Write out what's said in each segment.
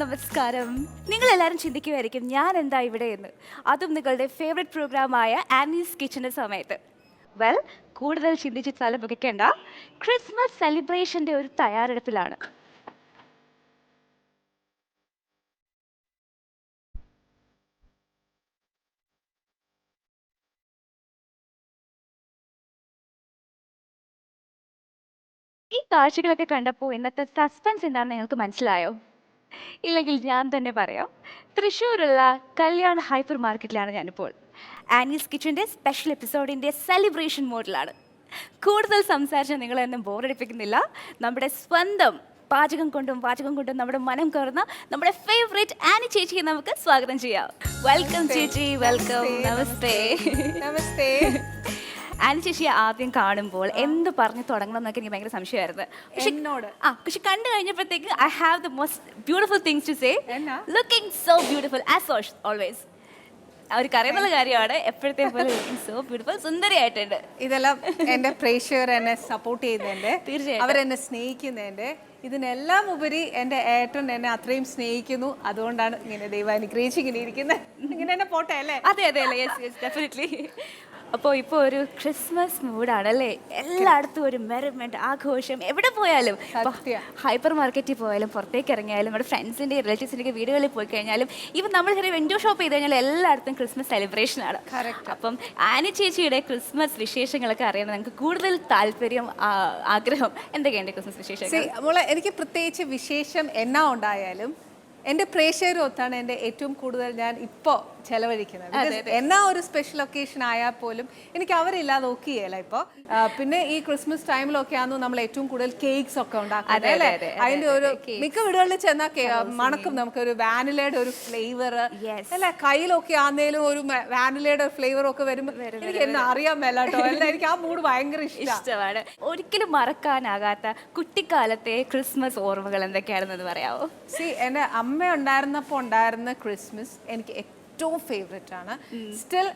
നമസ്കാരം. നിങ്ങൾ എല്ലാവരും ചിന്തിക്കുമായിരിക്കും ഞാൻ എന്താ ഇവിടെ എന്ന്. അതും നിങ്ങളുടെ ഫേവറേറ്റ് പ്രോഗ്രാമായ ആനീസ് കിച്ചന്റെ സമയത്ത്. വെൽ കൂടുതൽ ചിന്തിച്ച് തല പുകയ്ക്കേണ്ട ക്രിസ്മസ് സെലിബ്രേഷന്റെ ഒരു തയ്യാറെടുപ്പിലാണ്. ഈ കാഴ്ചകളൊക്കെ കണ്ടപ്പോൾ ഇന്നത്തെ സസ്പെൻസ് എന്താണെന്ന് നിങ്ങൾക്ക് മനസ്സിലായോ? ഇല്ലെങ്കിൽ ഞാൻ തന്നെ പറയാം. തൃശ്ശൂരുള്ള കല്യാൺ ഹൈപ്പർ മാർക്കറ്റിലാണ് ഞാനിപ്പോൾ. ആനീസ് കിച്ചന്റെ സ്പെഷ്യൽ എപ്പിസോഡിന്റെ സെലിബ്രേഷൻ മോഡിലാണ് കൂടുതൽ സംസാരിച്ച് നിങ്ങളെന്നും ബോറടിപ്പിക്കുന്നില്ല നമ്മുടെ സ്വന്തം പാചകം കൊണ്ടും പാചകം കൊണ്ടും നമ്മുടെ മനം കയറുന്ന നമ്മുടെ ഫേവറേറ്റ് ആനി ചേച്ചിയെ നമുക്ക് സ്വാഗതം ചെയ്യാം. വെൽക്കം ചേച്ചി. വെൽക്കം നമസ്തേ. നമസ്തേ. ചേച്ചിയെ ആദ്യം കാണുമ്പോൾ എന്ത് പറഞ്ഞു തുടങ്ങണം എന്നൊക്കെ എനിക്ക് ഭയങ്കര സംശയമായിരുന്നു. പക്ഷെ എന്നോട്? ആ പക്ഷെ കണ്ടു കഴിഞ്ഞപ്പോഴത്തേക്ക് I have the most beautiful things to say? Looking so beautiful as always അവർക്ക് അറിയുന്ന കാര്യമാണ്. എപ്പോഴത്തെ പോലെ സോ ബ്യൂട്ടിഫുൾ സുന്ദരിയായിട്ടുണ്ട്. ഇതെല്ലാം എന്റെ പ്രേക്ഷകർ എന്നെ സപ്പോർട്ട് ചെയ്യുന്നതിന്റെ തീർച്ചയായും അവരെന്നെ സ്നേഹിക്കുന്നതിന്റെ ഇതിനെല്ലാം ഉപരി എന്റെ ഏട്ടൻ എന്നെ അത്രയും സ്നേഹിക്കുന്നു. അതുകൊണ്ടാണ് ഇങ്ങനെ ദൈവം അനുഗ്രഹിച്ച് ഇങ്ങനെ ഇരിക്കുന്നത്. ഇങ്ങനെ എന്നെ പോട്ടെ അല്ലേ? അതെ അതെ അല്ലേ? യെസ് യെസ് ഡെഫിനറ്റ്ലി അപ്പോൾ ഇപ്പോൾ ഒരു ക്രിസ്മസ് മൂഡാണ് അല്ലേ എല്ലായിടത്തും ഒരു മെറിമെന്റ് ആഘോഷം. എവിടെ പോയാലും. ഹൈപ്പർ മാർക്കറ്റിൽ പോയാലും പുറത്തേക്ക് ഇറങ്ങിയാലും നമ്മുടെ ഫ്രണ്ട്സിന്റെ റിലേറ്റീവ്സിന്റെ വീടുകളിൽ പോയി കഴിഞ്ഞാലും ഇപ്പം നമ്മൾ ചെറിയ വിൻഡോ ഷോപ്പ് ചെയ്ത് കഴിഞ്ഞാൽ എല്ലായിടത്തും ക്രിസ്മസ് സെലിബ്രേഷനാണ്. അപ്പം ആനി ചേച്ചിയുടെ ക്രിസ്മസ് വിശേഷങ്ങളൊക്കെ അറിയാൻ നമുക്ക് കൂടുതൽ താല്പര്യം ആഗ്രഹം എന്തൊക്കെയുണ്ട് ക്രിസ്മസ് വിശേഷം മോളെ എനിക്ക് പ്രത്യേകിച്ച് വിശേഷം എന്നാ ഉണ്ടായാലും എന്റെ പ്രേക്ഷകരൊത്താണ് എന്റെ ഏറ്റവും കൂടുതൽ ഞാൻ ഇപ്പോ ചെലവഴിക്കുന്നത്. എന്നാ ഒരു സ്പെഷ്യൽ ഒക്കേഷൻ ആയാൽ പോലും എനിക്ക് അവരില്ലാതെ ഒക്കെയല്ല ഇപ്പൊ പിന്നെ ഈ ക്രിസ്മസ് ടൈമിലൊക്കെ ആണെന്ന് നമ്മൾ ഏറ്റവും കൂടുതൽ കേക്ക്സ് ഒക്കെ ഉണ്ടാക്കുന്നത് അല്ലേ? അതിന്റെ ഒരു മിക്ക വീടുകളിൽ ചെന്നാൽ മണക്കും നമുക്ക് ഒരു വാനിലയുടെ ഒരു ഫ്ലേവർ അല്ലെ? കയ്യിലൊക്കെ ആന്നേലും ഒരു വാനിലയുടെ ഫ്ലേവർ ഒക്കെ വരുമ്പോ എനിക്ക് എന്നെ അറിയാൻ മേലാട്ടോ അല്ല എനിക്ക് ആ മൂഡ് ഭയങ്കര ഇഷ്ടമാണ് ഇഷ്ടമാണ്. ഒരിക്കലും മറക്കാനാകാത്ത കുട്ടിക്കാലത്തെ ക്രിസ്മസ് ഓർമ്മകൾ എന്തൊക്കെയാണെന്ന് പറയാമോ സി എന്റെ അമ്മ ഉണ്ടായിരുന്നപ്പോൾ ഉണ്ടായിരുന്ന ക്രിസ്മസ് എനിക്ക് ഏറ്റവും ഫേവറേറ്റ് ആണ്. സ്റ്റിൽ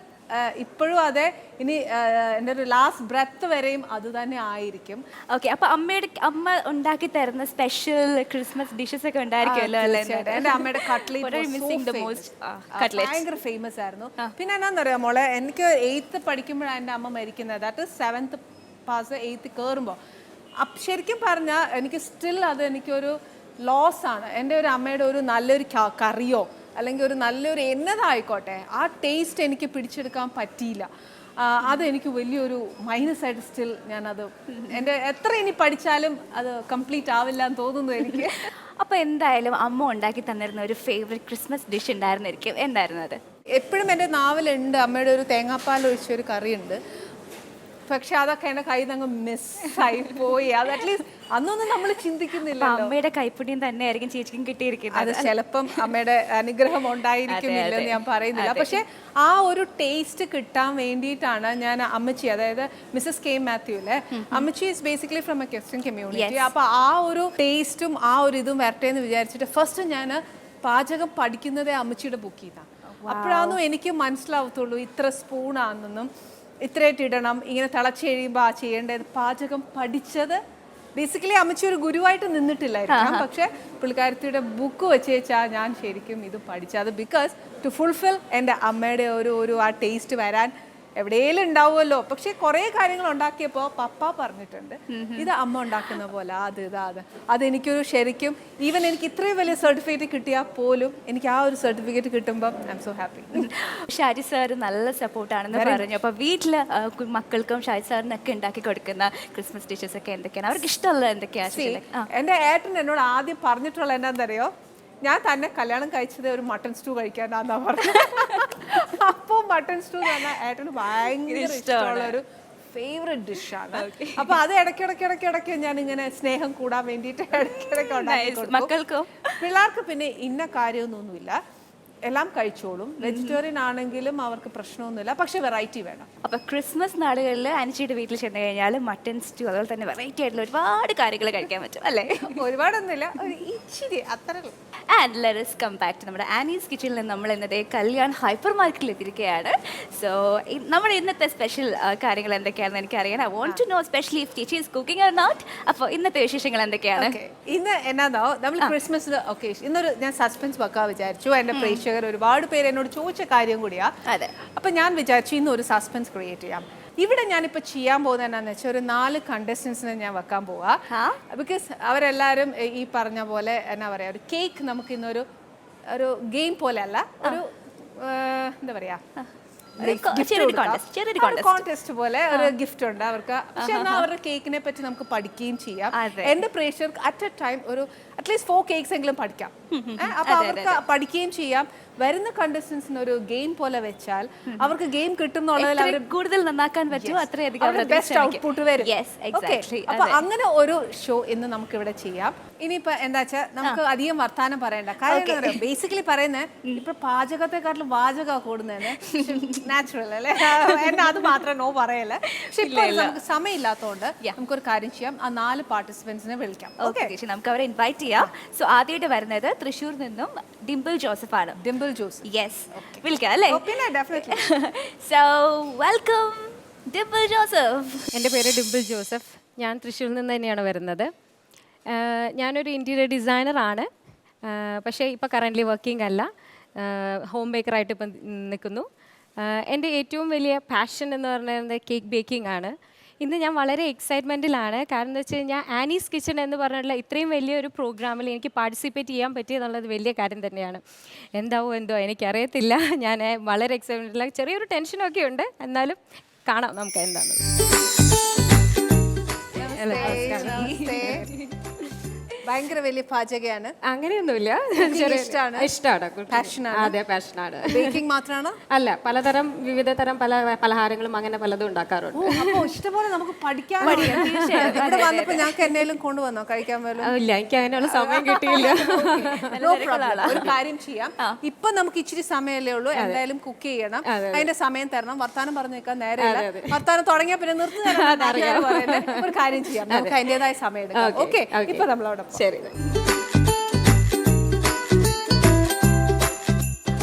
ഇപ്പോഴും അതെ ഇനി എന്റെ ഒരു ലാസ്റ്റ് ബ്രെത്ത് വരെയും അത് തന്നെ ആയിരിക്കും. ഓക്കെ അപ്പൊ അമ്മയുടെ അമ്മ ഉണ്ടാക്കി തരുന്ന സ്പെഷ്യൽ ക്രിസ്മസ് ഡിഷസ് ഒക്കെ ഉണ്ടായിരിക്കുമല്ലോ അല്ലേ. എന്റെ അമ്മയുടെ കട്ട്ലേറ്റ് ഭയങ്കര ഫേമസ് ആയിരുന്നു. പിന്നെ എന്നാന്നറിയാം മോളെ എനിക്ക് എയ്ത്ത് പഠിക്കുമ്പോഴാണ് എന്റെ അമ്മ മരിക്കുന്നത്. ദാറ്റ് സെവൻത്ത് പാസ് എയ്ത്ത് കയറുമ്പോൾ ശരിക്കും പറഞ്ഞാൽ എനിക്ക് സ്റ്റിൽ അത് എനിക്കൊരു ലോസ് ആണ്. എന്റെ ഒരു അമ്മയുടെ ഒരു നല്ലൊരു കറിയോ അല്ലെങ്കിൽ ഒരു നല്ലൊരു എന്നതായിക്കോട്ടെ ആ ടേസ്റ്റ് എനിക്ക് പിടിച്ചെടുക്കാൻ പറ്റിയില്ല. അതെനിക്ക് വലിയൊരു മൈനസ് ആയിട്ട് സ്റ്റിൽ ഞാനത് എന്റെ എത്ര ഇനി പഠിച്ചാലും അത് കംപ്ലീറ്റ് ആവില്ല എന്ന് തോന്നുന്നു എനിക്ക്. അപ്പോൾ എന്തായാലും അമ്മ ഉണ്ടാക്കി തന്നിരുന്ന ഒരു ഫേവറേറ്റ് ക്രിസ്മസ് ഡിഷ് ഉണ്ടായിരുന്നിരിക്കും. എന്തായിരുന്നു അത്? എപ്പോഴും എന്റെ നാവിലുണ്ട്. അമ്മയുടെ ഒരു തേങ്ങാപ്പാൽ ഒഴിച്ചൊരു കറിയുണ്ട്. പക്ഷെ അതൊക്കെ എന്റെ കയ്യിൽ നിന്ന് അങ്ങ് മിസ്സായി പോയി. അത് അറ്റ്ലീസ്റ്റ് അന്നൊന്നും നമ്മൾ ചിന്തിക്കുന്നില്ല അമ്മയുടെ കൈപ്പുണ്യം തന്നെ ആയിരിക്കും ചേച്ചിക്കും കിട്ടിയിരിക്കുന്നത്. അത് ചിലപ്പം അമ്മയുടെ അനുഗ്രഹം ഉണ്ടായിരിക്കുന്നില്ല എന്ന് ഞാൻ പറയുന്നില്ല. പക്ഷെ ആ ഒരു ടേസ്റ്റ് കിട്ടാൻ വേണ്ടിയിട്ടാണ് ഞാൻ അമ്മച്ചി അതായത് മിസ്സസ് കെ മാത്യു അല്ലേ അമ്മച്ചി is basically from a Christian community അപ്പൊ ആ ഒരു ടേസ്റ്റും ആ ഒരു ഇതും വരട്ടെ എന്ന് വിചാരിച്ചിട്ട് ഫസ്റ്റ് ഞാൻ പാചകം പഠിക്കുന്നതേ അമ്മച്ചിയുടെ ബുക്ക് ചെയ്താണ് അപ്പോഴാണെന്നും എനിക്ക് മനസ്സിലാവത്തുള്ളൂ ഇത്ര സ്പൂണാണെന്നും ഇത്രയായിട്ട് ഇടണം. ഇങ്ങനെ തിളച്ച് കഴിയുമ്പോൾ ആ ചെയ്യേണ്ടത് പാചകം പഠിച്ചത് ബേസിക്കലി അമ്മച്ചി ഒരു ഗുരുവായിട്ട് നിന്നിട്ടില്ലായിരുന്നു പക്ഷെ പുള്ളിക്കാരത്തിയുടെ ബുക്ക് വെച്ച് വെച്ചാൽ ഞാൻ ശരിക്കും ഇത് പഠിച്ചത് ബിക്കോസ് ടു ഫുൾഫിൽ എന്റെ അമ്മയുടെ ഒരു ഒരു ആ ടേസ്റ്റ് വരാൻ എവിടെയെങ്കിലും ഉണ്ടാവുമല്ലോ. പക്ഷെ കുറേ കാര്യങ്ങൾ ഉണ്ടാക്കിയപ്പോൾ പപ്പ പറഞ്ഞിട്ടുണ്ട് ഇത് അമ്മ ഉണ്ടാക്കുന്ന പോലെ അത് ഇത് അത്. അതെനിക്കൊരു ശരിക്കും ഈവൻ എനിക്ക് ഇത്രയും വലിയ സർട്ടിഫിക്കറ്റ് കിട്ടിയാൽ പോലും എനിക്ക് ആ ഒരു സർട്ടിഫിക്കറ്റ് കിട്ടുമ്പോൾ I am so happy Shaji sir നല്ല സപ്പോർട്ടാണെന്ന് പറഞ്ഞു. അപ്പൊ വീട്ടിൽ മക്കൾക്കും ഷാജി സാറിനൊക്കെ ഉണ്ടാക്കി കൊടുക്കുന്ന ക്രിസ്മസ് ഡിഷസ് ഒക്കെ എന്തൊക്കെയാണ്? അവർക്ക് ഇഷ്ടമുള്ള എന്തൊക്കെയാ? എന്റെ എന്റെ ഏട്ടൻ എന്നോട് ആദ്യം പറഞ്ഞിട്ടുള്ള എന്താണെന്നറിയോ? ഞാൻ തന്നെ കല്യാണം കഴിച്ചത് ഒരു മട്ടൺ സ്റ്റൂ കഴിക്കാനാന്നാ പറഞ്ഞത്. അപ്പോൾ മട്ടൺ സ്റ്റൂ എന്ന് പറഞ്ഞാൽ ഏട്ടന് ഭയങ്കര ഇഷ്ടമുള്ള ഒരു ഫേവറേറ്റ് ഡിഷാണ് അപ്പൊ അത് ഇടയ്ക്കിടയ്ക്ക് ഇടയ്ക്കിടയ്ക്ക് ഞാൻ ഇങ്ങനെ സ്നേഹം കൂടാൻ വേണ്ടിയിട്ട് ഇടയ്ക്കിടയ്ക്ക് ഉണ്ടാക്കി. പിള്ളേർക്ക് പിന്നെ ഇന്ന കാര്യമൊന്നുമില്ല. എല്ലാം കഴിച്ചോളും. വെജിറ്റേറിയൻ ആണെങ്കിലും അവർക്ക് പ്രശ്നമൊന്നുമില്ല. പക്ഷെ വെറൈറ്റി വേണം. അപ്പൊ ക്രിസ്മസ് നാളുകളിൽ അനുചിയുടെ വീട്ടിൽ ചെന്ന് കഴിഞ്ഞാൽ മട്ടൻ സ്റ്റൂ അതുപോലെ തന്നെ വെറൈറ്റി ആയിട്ടുള്ള ഒരുപാട് കാര്യങ്ങൾ കഴിക്കാൻ പറ്റും അല്ലേ? ഒരുപാടൊന്നുമില്ല. ഒരു ഇച്ചിരി അത്ര and let's come back to നമ്മുടെ ആനീസ് കിച്ചണിൽ നിന്ന് നമ്മൾ ഇന്നത്തെ കല്യാൺ ഹൈപ്പർ മാർക്കറ്റിൽ എത്തിയിരിക്കുകയാണ് സോ നമ്മുടെ ഇന്നത്തെ സ്പെഷ്യൽ കാര്യങ്ങൾ എന്തൊക്കെയാണെന്ന് എനിക്കറിയാൻ I want to know specially if teacher is cooking or not അപ്പോൾ ഇന്നത്തെ വിശേഷങ്ങൾ എന്തൊക്കെയാണ്? ഇന്ന് എന്നാന്നോ? നമ്മൾ ക്രിസ്മസ് ഓക്കെ ഇന്നൊരു ഞാൻ സസ്പെൻസ് വെക്കാൻ വിചാരിച്ചു. എന്റെ പ്രേക്ഷകർ ഒരുപാട് പേര് എന്നോട് ചോദിച്ച കാര്യം കൂടിയാ. അതെ. അപ്പൊ ഞാൻ വിചാരിച്ചു ഇന്ന് ഒരു സസ്പെൻസ് ക്രിയേറ്റ് ചെയ്യാം. ഇവിടെ ഞാനിപ്പോൾ ചെയ്യാൻ പോകുന്നത് എന്നാന്ന് വെച്ചാൽ ഒരു നാല് കണ്ടസ്റ്റൻസിനെ ഞാൻ വെക്കാൻ പോവാ. ബിക്കോസ് അവരെല്ലാരും ഈ- ഈ പറഞ്ഞ പോലെ എന്നാ പറയാ ഒരു കേക്ക് നമുക്ക് ഇന്നൊരു ഒരു ഗെയിം പോലെ അല്ല ഒരു എന്താ പറയാ കോൺടെസ്റ്റ് പോലെ ഒരു ഗിഫ്റ്റ് ഉണ്ട് അവർക്ക്. പക്ഷെ എന്നാൽ അവരുടെ കേക്കിനെ പറ്റി നമുക്ക് പഠിക്കുകയും ചെയ്യാം. എന്റെ പ്രേക്ഷകർക്ക് അറ്റ് എ ടൈം ഒരു അറ്റ്ലീസ്റ്റ് ഫോർ കേക്ക്സ് എങ്കിലും പഠിക്കാം. അപ്പൊ അവർക്ക് പഠിക്കുകയും ചെയ്യാം. വരുന്ന കണ്ടസ്റ്റൻസിന് ഒരു ഗെയിം പോലെ വെച്ചാൽ അവർക്ക് ഗെയിം കിട്ടും എന്നുള്ളതിൽ അവർ കൂടുതൽ നന്നാക്കാൻ പറ്റും അത്രയധികം ബെസ്റ്റ് ഔട്ട്പുട്ട് വരും. അപ്പൊ അങ്ങനെ ഒരു ഷോ ഇന്ന് നമുക്ക് ഇവിടെ ചെയ്യാം. ഇനിയിപ്പോ എന്താ വെച്ചാൽ നമുക്ക് അധികം വർത്താനം പറയണ്ട. കാര്യം ബേസിക്കലി പറയുന്നത് ഇപ്പൊ പാചകത്തെക്കാട്ടിലും വാചക കൂടുന്നതിന് നാച്ചുറൽ അല്ലേ? എന്നാ അത് മാത്രം നോ പറയല്ലേ. പക്ഷെ ഇപ്പൊ നമുക്ക് സമയമില്ലാത്തതുകൊണ്ട് നമുക്കൊരു കാര്യം ചെയ്യാം. ആ നാല് പാർട്ടിസിപ്പൻസിനെ വിളിക്കാം. ഓക്കെ നമുക്ക് അവരെ ഇൻവൈറ്റ് ചെയ്യാം. സോ ആദ്യമായിട്ട് വരുന്നത് തൃശ്ശൂർ നിന്നും ഡിംപിൾ ജോസഫ് ആണ് ഡിംപിൾ ജ്യൂസ് യെസ് വിളിക്കാം Okay, na, definitely. so, welcome, Dimple Joseph. എന്റെ പേര് ഡിംപിൾ ജോസഫ് ഞാൻ തൃശ്ശൂരിൽ നിന്ന് തന്നെയാണ് വരുന്നത്. ഞാനൊരു ഇന്റീരിയർ ഡിസൈനറാണ് പക്ഷേ ഇപ്പോൾ കറന്റ്ലി വർക്കിംഗ് അല്ല. ഹോം ബേക്കറായിട്ട് ഇപ്പം നിൽക്കുന്നു എന്റെ ഏറ്റവും വലിയ പാഷൻ എന്ന് പറയുന്നത് കേക്ക് ബേക്കിംഗ് ആണ്. ഇന്ന് ഞാൻ വളരെ എക്സൈറ്റ്മെന്റിലാണ് കാരണം എന്താ വെച്ച് കഴിഞ്ഞാൽ ആനീസ് കിച്ചൺ എന്ന് പറഞ്ഞിട്ടുള്ള ഇത്രയും വലിയൊരു പ്രോഗ്രാമിൽ എനിക്ക് പാർട്ടിസിപ്പേറ്റ് ചെയ്യാൻ പറ്റിയെന്നുള്ളത് വലിയ കാര്യം തന്നെയാണ്. എന്താവോ എന്തോ എനിക്കറിയത്തില്ല. ഞാൻ വളരെ എക്സൈറ്റ്മെന്റിലാണ് ചെറിയൊരു ടെൻഷനൊക്കെ ഉണ്ട്. എന്നാലും കാണാം നമുക്ക് എന്താണെന്ന് ഭയങ്കര വലിയ പാചകയാണ്. അങ്ങനെയൊന്നുമില്ല. ഇഷ്ടമാണ്. ഇഷ്ടമാണ്. അതെ പാഷനാണ്. ബേക്കിംഗ് മാത്രമാണ് അല്ല പലതരം വിവിധ തരം പല പലഹാരങ്ങളും അങ്ങനെ പലതും ഉണ്ടാക്കാറുണ്ട്. അപ്പൊ ഇഷ്ടംപോലെ നമുക്ക് പഠിക്കാൻ ഇവിടെ വന്നപ്പോ ഞങ്ങൾക്ക് എന്നേലും കൊണ്ടുവന്നോ? കഴിക്കാൻ പോലും ഇല്ല എനിക്ക് അങ്ങനെയുള്ള സമയം കിട്ടിയില്ല. ഒരു കാര്യം ചെയ്യാം. ഇപ്പൊ നമുക്ക് ഇച്ചിരി സമയമല്ലേ ഉള്ളൂ. എന്തായാലും കുക്ക് ചെയ്യണം. അതിന്റെ സമയം തരണം. വർത്താനം പറഞ്ഞു നിൽക്കാൻ നേരെ വർത്താനം തുടങ്ങിയ പിന്നെ നിർത്തി ഒരു കാര്യം ചെയ്യാം. നമുക്ക് അതിന്റെതായ സമയം എടുക്കാം. ഓക്കെ ഇപ്പൊ നമ്മളവിടെ ശരി.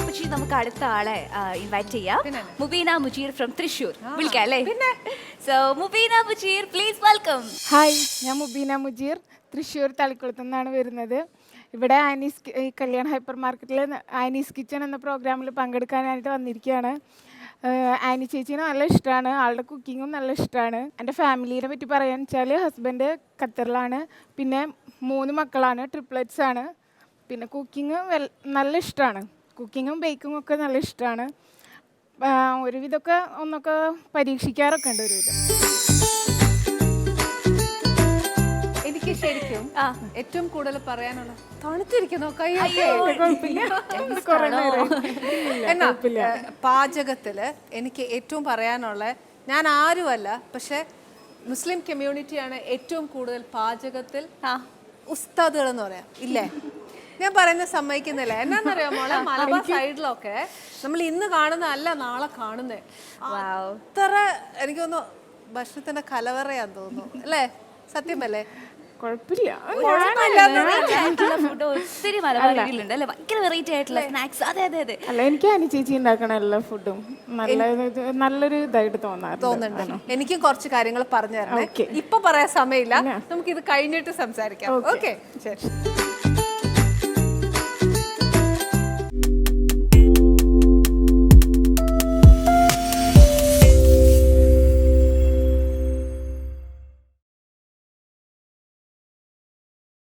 പക്ഷേ നമുക്ക് അടുത്ത ആളെ ഇൻവൈറ്റ് ചെയ്യാം. മുബീന മുജീർ ഫ്രം തൃശൂർ വിളിക്കാം അല്ലേ? പിന്നെ? So Mubeena Mujeer please welcome hi ഞാൻ മുബീന മുജീർ തൃശ്ശൂർ തളിക്കുളത്തു നിന്നാണ് വരുന്നത്. ഇവിടെ ആനീസ് കല്യാൺ ഹൈപ്പർ മാർക്കറ്റിൽ ആനീസ് കിച്ചൺ എന്ന പ്രോഗ്രാമിൽ പങ്കെടുക്കാനായിട്ട് വന്നിരിക്കുകയാണ്. ആനി ചേച്ചീനെ നല്ല ഇഷ്ടമാണ് ആളുടെ കുക്കിങ്ങും നല്ല ഇഷ്ടമാണ് എന്റെ ഫാമിലീനെ പറ്റി പറയാന്ന് വെച്ചാൽ ഹസ്ബൻഡ് ഖത്തറിലാണ്. പിന്നെ മൂന്ന് മക്കളാണ് ട്രിപ്ലറ്റ്സ് ആണ്. പിന്നെ കുക്കിങ് നല്ല ഇഷ്ടമാണ് കുക്കിങ്ങും ബേക്കിങ്ങും ഒക്കെ നല്ല ഇഷ്ടമാണ് ഒരുവിധമൊക്കെ ഒന്നൊക്കെ പരീക്ഷിക്കാറൊക്കെ ഉണ്ട് ഒരുവിധം. ശരിക്കും ഏറ്റവും കൂടുതൽ പറയാനുള്ള തണുത്തിരിക്കുന്നു എന്നാ പാചകത്തിൽ എനിക്ക് ഏറ്റവും പറയാനുള്ള ഞാൻ ആരുമല്ല പക്ഷെ മുസ്ലിം കമ്മ്യൂണിറ്റിയാണ് ഏറ്റവും കൂടുതൽ പാചകത്തിൽ ഉസ്താദുകൾ എന്ന് പറയാം. ഇല്ലേ? ഞാൻ പറയുന്നത് സമ്മതിക്കുന്നില്ല. എന്നാന്നറിയാം മോളെ മലബാർ സൈഡിലൊക്കെ നമ്മൾ ഇന്ന് കാണുന്ന അല്ല നാളെ കാണുന്നേ. അത്ര എനിക്ക് തോന്നുന്നു ഭക്ഷണത്തിന്റെ കലവറയാന്ന് തോന്നുന്നു. അല്ലേ? സത്യമല്ലേ കുഴപ്പമില്ല. ഫുഡ് ഒത്തിരി മലബാറിയിലുണ്ട് അല്ലേ? ഭയങ്കര വെറൈറ്റി ആയിട്ടുള്ള സ്നാക്സ് അതെ അതെ അതെ. അല്ല എനിക്ക് അനി ചേച്ചി ഉണ്ടാക്കണ എല്ലാ ഫുഡും നല്ല ഇത് നല്ലൊരു ഇതായിട്ട് തോന്നാറുണ്ട്. തോന്നുന്നുണ്ട് എനിക്കും കുറച്ച് കാര്യങ്ങൾ പറഞ്ഞു തരണം. ഇപ്പൊ പറയാൻ സമയമില്ല. നമുക്ക് ഇത് കഴിഞ്ഞിട്ട് സംസാരിക്കാം. ഓക്കെ ശരി.